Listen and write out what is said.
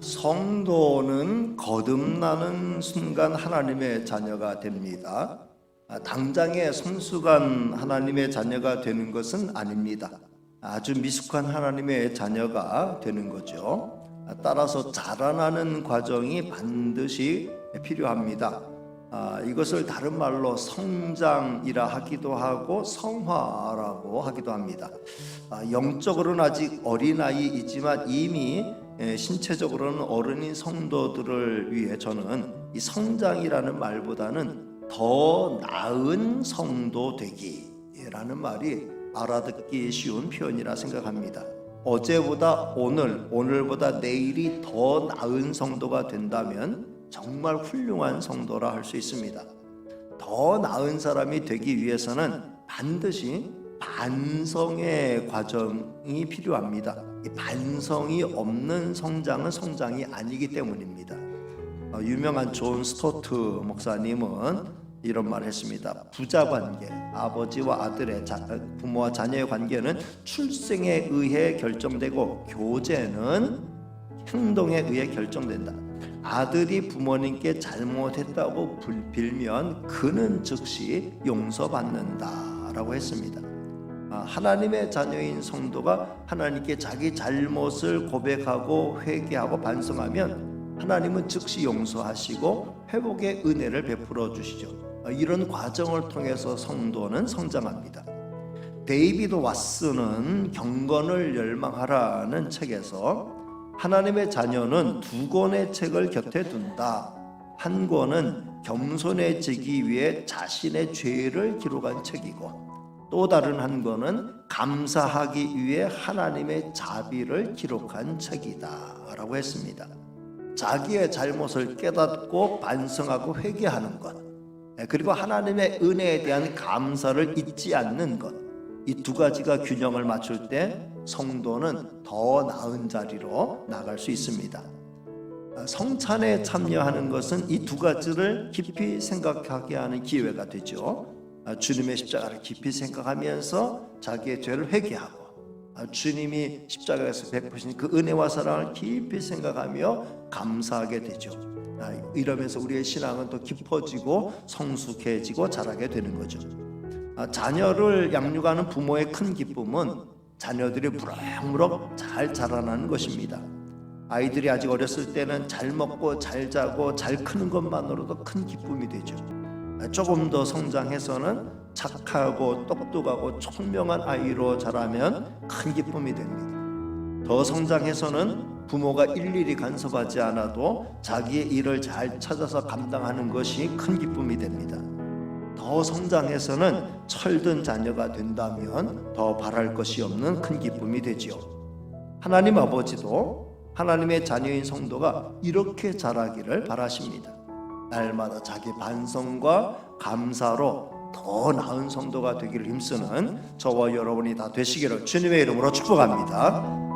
성도는 거듭나는 순간 하나님의 자녀가 됩니다. 아, 당장에 성숙한 하나님의 자녀가 되는 것은 아닙니다. 아주 미숙한 하나님의 자녀가 되는 거죠. 아, 따라서 자라나는 과정이 반드시 필요합니다. 아, 이것을 다른 말로 성장이라 하기도 하고 성화라고 하기도 합니다. 아, 영적으로는 아직 어린아이이지만 이미 예, 신체적으로는 어른인 성도들을 위해 저는 이 성장이라는 말보다는 더 나은 성도 되기라는 말이 알아듣기 쉬운 표현이라 생각합니다. 어제보다 오늘, 오늘보다 내일이 더 나은 성도가 된다면 정말 훌륭한 성도라 할 수 있습니다. 더 나은 사람이 되기 위해서는 반드시 반성의 과정이 필요합니다. 이 반성이 없는 성장은 성장이 아니기 때문입니다. 어, 유명한 존 스토트 목사님은 이런 말을 했습니다. 부자 관계, 아버지와 아들의 자, 부모와 자녀의 관계는 출생에 의해 결정되고 교제는 행동에 의해 결정된다. 아들이 부모님께 잘못했다고 불- 빌면 그는 즉시 용서받는다라고 했습니다. 아, 하나님의 자녀인 성도가 하나님께 자기 잘못을 고백하고 회개하고 반성하면 하나님은 즉시 용서하시고 회복의 은혜를 베풀어 주시죠. 아, 이런 과정을 통해서 성도는 성장합니다. 데이비드 왓슨은 경건을 열망하라는 책에서 하나님의 자녀는 두 권의 책을 곁에 둔다. 한 권은 겸손해지기 위해 자신의 죄를 기록한 책이고 또 다른 한 권은 감사하기 위해 하나님의 자비를 기록한 책이다라고 했습니다. 자기의 잘못을 깨닫고 반성하고 회개하는 것, 예, 그리고 하나님의 은혜에 대한 감사를 잊지 않는 것, 이 두 가지가 균형을 맞출 때 성도는 더 나은 자리로 나갈 수 있습니다. 아, 성찬에 참여하는 것은 이 두 가지를 깊이 생각하게 하는 기회가 되죠. 아, 주님의 십자가를 깊이 생각하면서 자기의 죄를 회개하고 아, 주님이 십자가에서 베푸신 그 은혜와 사랑을 깊이 생각하며 감사하게 되죠. 아, 이러면서 우리의 신앙은 또 깊어지고 성숙해지고 자라게 되는 거죠. 아, 자녀를 양육하는 부모의 큰 기쁨은 자녀들이 무럭무럭 잘 자라나는 것입니다. 아이들이 아직 어렸을 때는 잘 먹고 잘 자고 잘 크는 것만으로도 큰 기쁨이 되죠. 아, 조금 더 성장해서는 착하고 똑똑하고 총명한 아이로 자라면 큰 기쁨이 됩니다. 더 성장해서는 부모가 일일이 간섭하지 않아도 자기의 일을 잘 찾아서 감당하는 것이 큰 기쁨이 됩니다. 더 성장해서는 철든 자녀가 된다면 더 바랄 것이 없는 큰 기쁨이 되지요. 하나님 아버지도 하나님의 자녀인 성도가 이렇게 자라기를 바라십니다. 날마다 자기 반성과 감사로 더 나은 성도가 되기를 힘쓰는 저와 여러분이 다 되시기를 주님의 이름으로 축복합니다.